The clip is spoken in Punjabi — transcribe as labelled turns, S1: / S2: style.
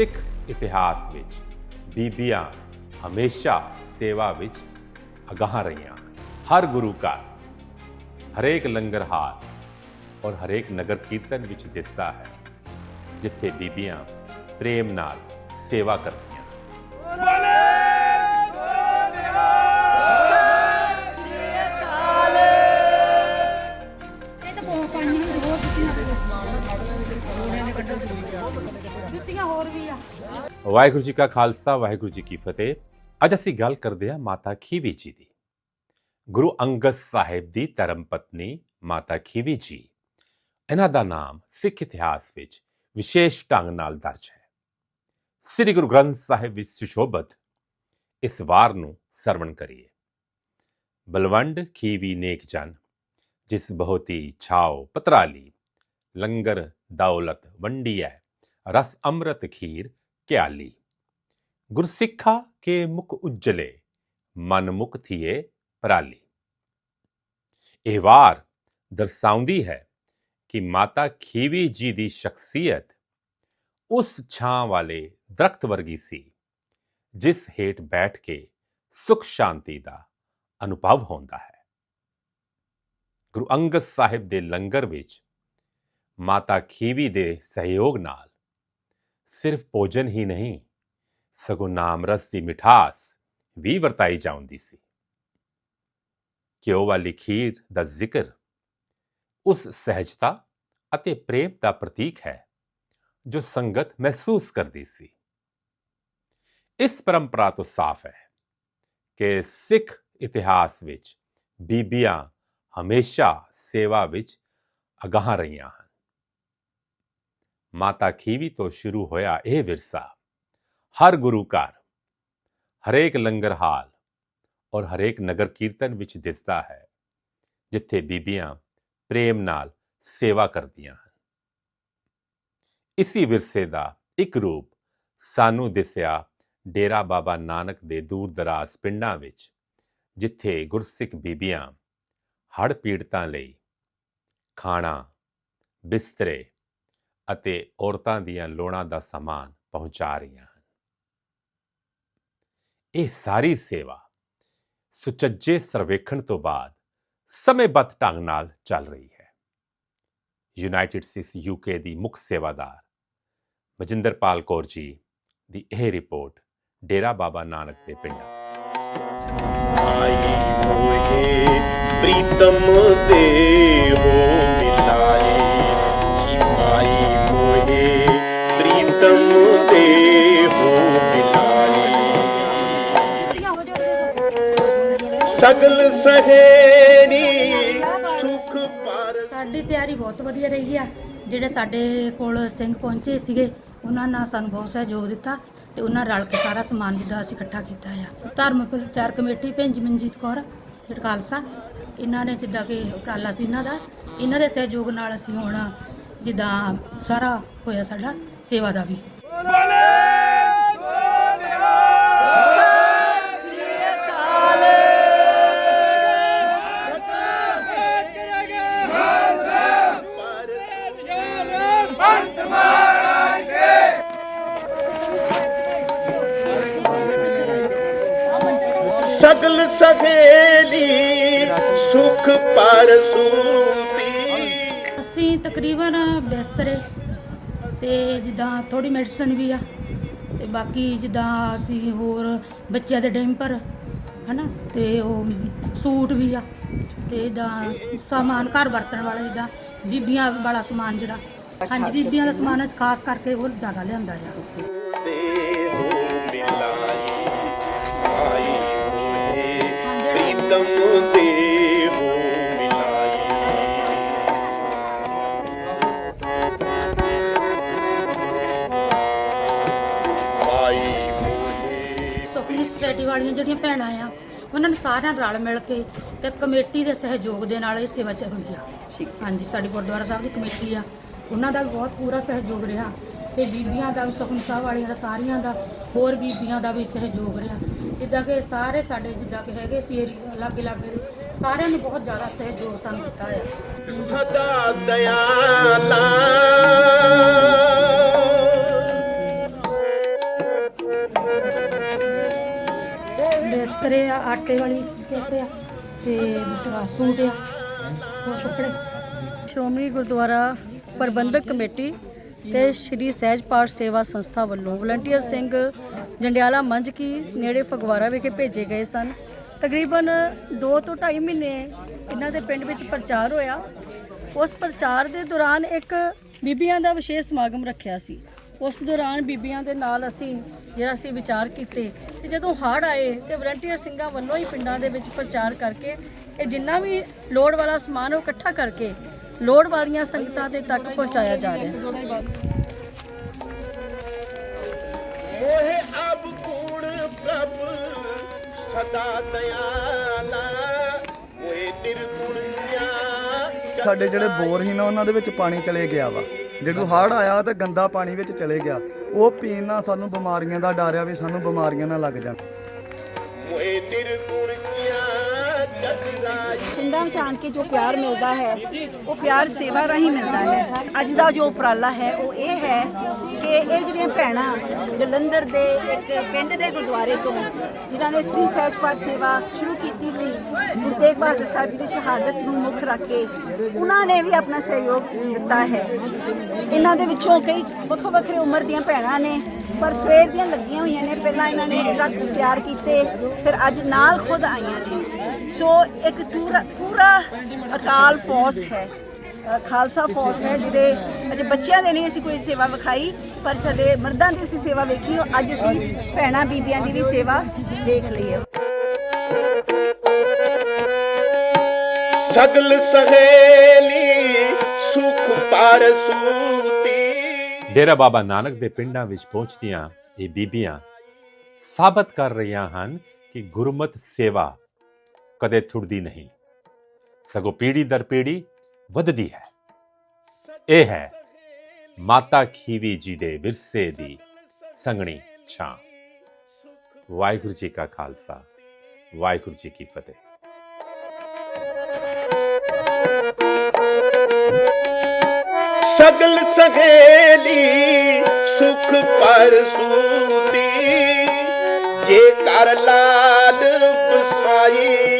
S1: ਸਿੱਖ ਇਤਿਹਾਸ ਵਿੱਚ ਬੀਬੀਆਂ ਹਮੇਸ਼ਾ ਸੇਵਾ ਵਿੱਚ ਅਗਾਹ ਰਹੀਆਂ ਹਰ ਗੁਰੂ ਘਰ ਹਰੇਕ ਲੰਗਰ ਹਾਲ ਔਰ ਹਰੇਕ ਨਗਰ ਕੀਰਤਨ ਵਿੱਚ ਦਿਸਦਾ ਹੈ ਜਿੱਥੇ ਬੀਬੀਆਂ ਪ੍ਰੇਮ ਨਾਲ ਸੇਵਾ ਕਰਦੀਆਂ
S2: ਜੁੱਤੀਆਂ ਹੋਰ ਵੀ ਆ।
S1: ਵਾਹਿਗੁਰੂ ਜੀ ਕਾ ਖਾਲਸਾ, ਵਾਹਿਗੁਰੂ ਜੀ ਕੀ ਫਤਿਹ। ਅੱਜ ਅਸੀਂ ਗੱਲ ਕਰਦੇ ਹਾਂ ਮਾਤਾ ਖੀਵੀ ਜੀ ਦੀ। ਗੁਰੂ ਅੰਗਦ ਸਾਹਿਬ ਦੀ ਧਰਮ ਪਤਨੀ ਮਾਤਾ ਖੀਵੀ ਜੀ। ਇਹਨਾਂ ਦਾ ਨਾਮ ਸਿੱਖ ਇਤਿਹਾਸ ਵਿੱਚ ਵਿਸ਼ੇਸ਼ ਢੰਗ ਨਾਲ ਦਰਜ ਹੈ। ਸ੍ਰੀ ਗੁਰੂ ਗ੍ਰੰਥ ਸਾਹਿਬ ਵਿੱਚ ਸੁਸ਼ੋਭਤ ਇਸ ਵਾਰ ਨੂੰ ਸਰਵਣ ਕਰੀਏ। ਬਲਵੰਡ ਖੀਵੀ ਨੇਕ ਜਨ, ਜਿਸ ਬਹੁਤੀ ਛਾਓ ਪਤਰਾਲੀ, ਲੰਗਰ ਦੌਲਤ ਵੰਡੀ ਹੈ ਰਸ ਅੰਮ੍ਰਿਤ ਖੀਰ ਕਿਆਲੀ ਗੁਰਸਿੱਖਾ ਕੇ ਮੁਖ ਉਜਲੇ, ਮਨ ਮੁਖ ਥੀਏ ਪਰਾਲੀ। ਇਹ ਵਾਰ ਦਰਸਾਉਂਦੀ ਹੈ ਕਿ ਮਾਤਾ ਖੀਵੀ ਜੀ ਦੀ ਸ਼ਖਸੀਅਤ ਉਸ ਛਾਂ ਵਾਲੇ ਦਰਖਤ ਵਰਗੀ ਸੀ, ਜਿਸ ਹੇਠ ਬੈਠ ਕੇ ਸੁਖ ਸ਼ਾਂਤੀ ਦਾ ਅਨੁਭਵ ਹੁੰਦਾ ਹੈ। ਗੁਰੂ ਅੰਗਦ ਸਾਹਿਬ ਦੇ ਲੰਗਰ ਵਿੱਚ ਮਾਤਾ ਖੀਵੀ ਦੇ ਸਹਿਯੋਗ ਨਾਲ ਸਿਰਫ ਭੋਜਨ ਹੀ ਨਹੀਂ ਸਗੋਂ ਨਾਮ ਰਸ ਦੀ ਮਿਠਾਸ ਵੀ ਵਰਤਾਈ ਜਾਂਦੀ ਸੀ ਘਿਓ ਵਾਲੀ ਖੀਰ ਦਾ ਜ਼ਿਕਰ ਉਸ ਸਹਿਜਤਾ ਅਤੇ ਪ੍ਰੇਮ ਦਾ ਪ੍ਰਤੀਕ ਹੈ ਜੋ ਸੰਗਤ ਮਹਿਸੂਸ ਕਰਦੀ ਸੀ ਇਸ ਪਰੰਪਰਾ ਤੋਂ ਸਾਫ਼ ਹੈ ਕਿ ਸਿੱਖ ਇਤਿਹਾਸ ਵਿੱਚ ਬੀਬੀਆਂ ਹਮੇਸ਼ਾ ਸੇਵਾ ਵਿੱਚ ਅਗਾਹ ਰਹੀਆਂ ਹਨ ਮਾਤਾ ਖੀਵੀ ਤੋਂ ਸ਼ੁਰੂ ਹੋਇਆ ਇਹ ਵਿਰਸਾ ਹਰ ਗੁਰੂ ਘਰ ਹਰੇਕ ਲੰਗਰ ਹਾਲ ਔਰ ਹਰੇਕ ਨਗਰ ਕੀਰਤਨ ਵਿੱਚ ਦਿਸਦਾ ਹੈ ਜਿੱਥੇ ਬੀਬੀਆਂ ਪ੍ਰੇਮ ਨਾਲ ਸੇਵਾ ਕਰਦੀਆਂ ਹਨ ਇਸੀ ਵਿਰਸੇ ਦਾ ਇੱਕ ਰੂਪ ਸਾਨੂੰ ਦਿਸਿਆ ਡੇਰਾ ਬਾਬਾ ਨਾਨਕ ਦੇ ਦੂਰ ਦਰਾਜ਼ ਪਿੰਡਾਂ ਵਿੱਚ ਜਿੱਥੇ ਗੁਰਸਿੱਖ ਬੀਬੀਆਂ ਹੜ੍ਹ ਪੀੜਤਾਂ ਲਈ ਖਾਣਾ ਬਿਸਤਰੇ ਅਤੇ ਔਰਤਾਂ ਦੀਆਂ ਲੋੜਾਂ ਦਾ ਸਮਾਨ ਪਹੁੰਚਾ ਰਹੀਆਂ ਹਨ। ਇਹ ਸਾਰੀ ਸੇਵਾ ਸੁਚੱਜੇ ਸਰਵੇਖਣ ਤੋਂ ਬਾਅਦ ਸਮੇਂਬੱਧ ਢੰਗ ਨਾਲ ਚੱਲ ਰਹੀ ਹੈ। ਯੂਨਾਈਟਿਡ ਸਟੇਟਸ ਯੂਕੇ ਦੀ ਮੁੱਖ ਸੇਵਾਦਾਰ ਮਜਿੰਦਰਪਾਲ ਕੌਰ ਜੀ ਦੀ ਇਹ ਰਿਪੋਰਟ ਡੇਰਾ ਬਾਬਾ ਨਾਨਕ ਦੇ ਪਿੰਡਾਂ
S3: ਆਈ ਹੋਏ ਪ੍ਰੀਤਮ ਦੇ ਸਗਲ ਸਹੇਰੀ ਸੁਖ ਪਰ
S2: ਸਾਡੀ ਤਿਆਰੀ ਬਹੁਤ ਵਧੀਆ ਰਹੀ ਆ। ਜਿਹੜੇ ਸਾਡੇ ਕੋਲ ਸਿੰਘ ਪਹੁੰਚੇ ਸੀਗੇ ਉਹਨਾਂ ਨਾਲ ਸਾਨੂੰ ਬਹੁਤ ਸਹਿਯੋਗ ਦਿੱਤਾ ਤੇ ਉਹਨਾਂ ਰਲ ਕੇ ਸਾਰਾ ਸਮਾਨ ਜਿੱਦਾਂ ਅਸੀਂ ਇਕੱਠਾ ਕੀਤਾ ਆ। ਧਰਮ ਪ੍ਰਚਾਰ ਕਮੇਟੀ ਭਿੰਜ ਮਨਜੀਤ ਕੌਰ ਜਿਹੜਾ ਖਾਲਸਾ ਇਹਨਾਂ ਨੇ ਜਿੱਦਾਂ ਕਿ ਉਪਰਾਲਾ ਸੀ ਇਹਨਾਂ ਦਾ ਇਹਨਾਂ ਦੇ ਸਹਿਯੋਗ ਨਾਲ ਅਸੀਂ ਹੁਣ ਜਿੱਦਾਂ ਸਾਰਾ ਹੋਇਆ ਸਾਡਾ ਸੇਵਾ ਦਾ ਵੀ।
S3: ਸਗਲ ਸੁਖ ਪਰ ਸੂਤੀ
S2: ਅਸੀਂ ਤਕਰੀਬਨ ਬਿਸਤਰੇ ਤੇ ਜਿੱਦਾਂ ਥੋੜੀ ਮੈਡੀਸਨ ਵੀ ਆ ਤੇ ਬਾਕੀ ਜਿੱਦਾਂ ਅਸੀਂ ਹੋਰ ਬੱਚਿਆਂ ਦੇ ਡੈਂਪਰ, ਹਨਾ, ਤੇ ਉਹ ਸੂਟ ਵੀ ਆ ਤੇ ਜਿੱਦਾਂ ਸਾਮਾਨ ਘਰ ਵਰਤਣ ਵਾਲਾ ਜਿੱਦਾਂ ਬੀਬੀਆਂ ਵਾਲਾ ਸਮਾਨ ਜਿਹੜਾ। ਹਾਂਜੀ, ਬੀਬੀਆਂ ਦਾ ਸਮਾਨ ਅਸੀਂ ਖਾਸ ਕਰਕੇ ਉਹ ਜ਼ਿਆਦਾ ਲਿਆਂਦਾ ਆ।
S3: ਪ੍ਰੀਤਮ ਦੇ ਹੋ ਮਿਲਾਈ। ਆਈ ਹੋਏ
S2: ਸੁਖਨੀ ਸੁਸਾਇਟੀ ਵਾਲੀਆਂ ਜਿਹੜੀਆਂ ਭੈਣਾਂ ਆ ਉਹਨਾਂ ਨੇ ਸਾਰਿਆਂ ਰਲ ਮਿਲ ਕੇ ਤੇ ਕਮੇਟੀ ਦੇ ਸਹਿਯੋਗ ਦੇ ਨਾਲ ਇਹ ਸੇਵਾ ਚ ਹੋਈ ਆ। ਹਾਂਜੀ ਸਾਡੀ ਗੁਰਦੁਆਰਾ ਸਾਹਿਬ ਦੀ ਕਮੇਟੀ ਆ। ਉਹਨਾਂ ਦਾ ਵੀ ਬਹੁਤ ਪੂਰਾ ਸਹਿਯੋਗ ਰਿਹਾ ਤੇ ਬੀਬੀਆਂ ਦਾ ਵੀ ਸੁਖਨੀ ਸਾਹਿਬ ਵਾਲੀਆਂ ਦਾ ਸਾਰੀਆਂ ਦਾ ਹੋਰ ਬੀਬੀਆਂ ਦਾ ਵੀ ਸਹਿਯੋਗ ਰਿਹਾ। ਜਿੱਦਾਂ ਕਿ ਸਾਰੇ ਸਾਡੇ ਜਿੱਦਾਂ ਕਿ ਹੈਗੇ ਸੀ ਲਾਗੇ ਅਲੱਗ ਦੇ ਸਾਰਿਆਂ ਨੂੰ ਬਹੁਤ ਜ਼ਿਆਦਾ ਸਹਿਯੋਗ ਸਾਨੂੰ ਦਿੱਤਾ ਹੈ
S3: ਸਦਾ ਦਇਆਲਾ।
S2: ਬਿਸਤਰੇ ਆਟੇ ਵਾਲੀ ਬਿਸਤਰੇ ਤੇ ਦੂਸਰਾ ਸੂਟ ਆ ਹੋਰ ਕੱਪੜੇ।
S4: ਸ਼੍ਰੋਮਣੀ ਗੁਰਦੁਆਰਾ ਪ੍ਰਬੰਧਕ ਕਮੇਟੀ ਤੇ ਸ਼੍ਰੀ ਸਹਿਜ ਪਾਠ ਸੇਵਾ ਸੰਸਥਾ ਵੱਲੋਂ ਵਲੰਟੀਅਰ ਸਿੰਘ ਜੰਡਿਆਲਾ ਮੰਝ ਕੀ ਨੇੜੇ ਫਗਵਾੜਾ ਵਿਖੇ ਭੇਜੇ ਗਏ ਸਨ। ਤਕਰੀਬਨ 2 ਤੋਂ 2.5 ਮਹੀਨੇ ਇਹਨਾਂ ਦੇ ਪਿੰਡ ਵਿੱਚ ਪ੍ਰਚਾਰ ਹੋਇਆ। ਉਸ ਪ੍ਰਚਾਰ ਦੇ ਦੌਰਾਨ ਇੱਕ ਬੀਬੀਆਂ ਦਾ ਵਿਸ਼ੇਸ਼ ਸਮਾਗਮ ਰੱਖਿਆ ਸੀ। ਉਸ ਦੌਰਾਨ ਬੀਬੀਆਂ ਦੇ ਨਾਲ ਅਸੀਂ, ਜਿਹੜਾ ਅਸੀਂ ਵਿਚਾਰ ਕੀਤੇ ਤੇ ਜਦੋਂ ਹੜ੍ਹ ਆਏ ਤੇ ਵਲੰਟੀਅਰ ਸਿੰਘਾਂ ਵੱਲੋਂ ਹੀ ਪਿੰਡਾਂ ਦੇ ਵਿੱਚ ਪ੍ਰਚਾਰ ਕਰਕੇ ਇਹ ਜਿੰਨਾ ਵੀ ਲੋੜ ਵਾਲਾ ਸਮਾਨ ਉਹ ਇਕੱਠਾ ਕਰਕੇ ਲੋੜ ਵਾਲੀਆਂ ਸੰਗਤਾਂ ਦੇ ਤੱਕ ਪਹੁੰਚਾਇਆ ਜਾ ਰਿਹਾ ਹੈ।
S3: ਸਦਾ ਦਇਆਲਾ ਮੋਹਿ ਨਿਰਗੁਣ ਗਿਆਨ
S5: ਸਾਡੇ ਜਿਹੜੇ ਬੋਰ ਸੀ ਨਾ ਉਹਨਾਂ ਦੇ ਵਿੱਚ ਪਾਣੀ ਚਲੇ ਗਿਆ ਵਾ। ਜਦੋਂ ਹੜ੍ਹ ਆਇਆ ਤੇ ਗੰਦਾ ਪਾਣੀ ਵਿੱਚ ਚਲੇ ਗਿਆ। ਉਹ ਪੀਣ ਨਾਲ ਸਾਨੂੰ ਬਿਮਾਰੀਆਂ ਦਾ ਡਰ ਆ ਵੀ ਸਾਨੂੰ ਬਿਮਾਰੀਆਂ ਨਾ ਲੱਗ ਜਾਣ।
S3: ਮੋਹਿ ਨਿਰਗੁਣ ਗਿਆਨ
S6: ਪਿੰਡਾਂ ਵਿੱਚ ਆਣ ਕੇ ਜੋ ਪਿਆਰ ਮਿਲਦਾ ਹੈ, ਉਹ ਪਿਆਰ ਸੇਵਾ ਰਾਹੀਂ ਮਿਲਦਾ ਹੈ। ਅੱਜ ਦਾ ਜੋ ਉਪਰਾਲਾ ਹੈ, ਉਹ ਇਹ ਹੈ ਕਿ ਇਹ ਜਿਹੜੀਆਂ ਭੈਣਾਂ ਜਲੰਧਰ ਦੇ ਇੱਕ ਪਿੰਡ ਦੇ ਗੁਰਦੁਆਰੇ ਤੋਂ, ਜਿਨ੍ਹਾਂ ਨੇ ਸ੍ਰੀ ਸਹਿਜ ਪਾਠ ਸੇਵਾ ਸ਼ੁਰੂ ਕੀਤੀ ਸੀ, ਗੁਰੂ ਤੇਗ ਬਹਾਦਰ ਸਾਹਿਬ ਜੀ ਦੀ ਸ਼ਹਾਦਤ ਨੂੰ ਮੁੱਖ ਰੱਖ ਕੇ, ਉਹਨਾਂ ਨੇ ਵੀ ਆਪਣਾ ਸਹਿਯੋਗ ਦਿੱਤਾ ਹੈ। ਇਹਨਾਂ ਦੇ ਵਿੱਚੋਂ ਕਈ ਵੱਖੋ ਵੱਖਰੇ ਉਮਰ ਦੀਆਂ ਭੈਣਾਂ ਨੇ, ਪਰ ਸਵੇਰ ਦੀਆਂ ਲੱਗੀਆਂ ਹੋਈਆਂ ਨੇ, ਪਹਿਲਾਂ ਇਹਨਾਂ ਨੇ ਟਰੱਕ ਤਿਆਰ ਕੀਤੇ, ਫਿਰ ਅੱਜ ਨਾਲ ਖੁਦ ਆਈਆਂ ਨੇ। ਸੋ ਇੱਕ ਪੂਰਾ ਪੂਰਾ ਅਕਾਲ ਫੌਜ ਹੈ। ਖਾਲਸਾ ਫੌਜ ਹੈ ਜਿਹੜੇ ਅਜੇ ਬੱਚਿਆਂ ਦੇ ਨਹੀਂ ਅਸੀਂ ਕੋਈ ਸੇਵਾ ਵਿਖਾਈ ਪਰ ਕਦੇ ਮਰਦਾਂ ਦੀ ਅਸੀਂ ਸੇਵਾ ਵੇਖੀ ਅੱਜ ਅਸੀਂ ਭੈਣਾਂ ਬੀਬੀਆਂ ਦੀ ਵੀ ਸੇਵਾ ਦੇਖ ਲਈ ਹੈ।
S3: ਸਗਲ ਸਹੇਲੀ ਸੁਖ ਪਰਸੂਤੀ
S1: ਡੇਰਾ ਬਾਬਾ ਨਾਨਕ ਦੇ ਪਿੰਡਾਂ ਵਿੱਚ ਪਹੁੰਚਦੀਆਂ ਇਹ ਬੀਬੀਆਂ ਸਾਬਤ ਕਰ ਰਹੀਆਂ ਹਨ ਕਿ ਗੁਰਮਤ ਸੇਵਾ ਕਦੇ ਥੁੜਦੀ ਨਹੀਂ। ਸਗੋਂ ਪੀੜੀ ਦਰ ਪੀੜੀ ਵੱਧਦੀ ਹੈ। ਇਹ ਹੈ ਮਾਤਾ ਖੀਵੀ ਜੀ ਦੇ ਵਿਰਸੇ ਦੀ ਸੰਗਣੀ ਛਾਂ। ਵਾਹਿਗੁਰੂ ਜੀ ਕਾ ਖਾਲਸਾ, ਵਾਹਿਗੁਰੂ ਜੀ ਕੀ ਫਤਿਹ।
S3: ਸਗਲ ਸਹੇਲੀ ਸੁਖ ਪਰਸੂਤੀ ਜੇ ਕਰ ਲਾਲ ਬਸਾਈ